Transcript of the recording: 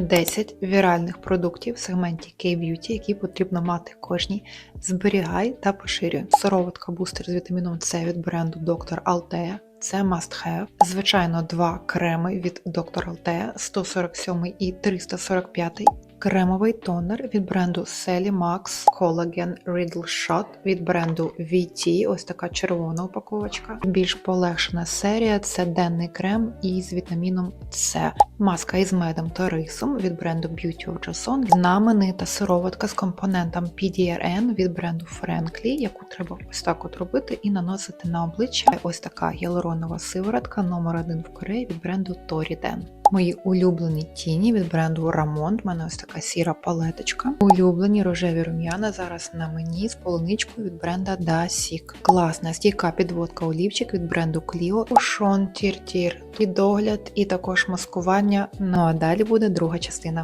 10 віральних продуктів в сегменті K-Beauty, які потрібно мати кожній. Зберігай та поширюй. Сироватка бустер з вітаміном С від бренду Dr. Altea. Це must have. Звичайно, два креми від Dr. Altea 147 і 345. Кремовий тонер від бренду Sally Max Collagen Riddle Shot від бренду VT. Ось така червона упаковочка. Більш полегшена серія це денний крем із вітаміном С. Маска із медом та рисом від бренду Beauty of Joseon. Знаменита сироватка з компонентом PDRN від бренду Frankly, яку треба ось так от робити і наносити на обличчя. Ось така гіалуронова сиворотка номер один в Кореї від бренду Toriden. Мої улюблені тіні від бренду Ramon. У мене ось така сіра палеточка. Улюблені рожеві рум'яна зараз на мені з полуничкою від бренда Dasik. Класна стійка підводка олівчик від бренду Clio. Ошон Тір Тір. І догляд, і також маскування. Ну а далі буде друга частина.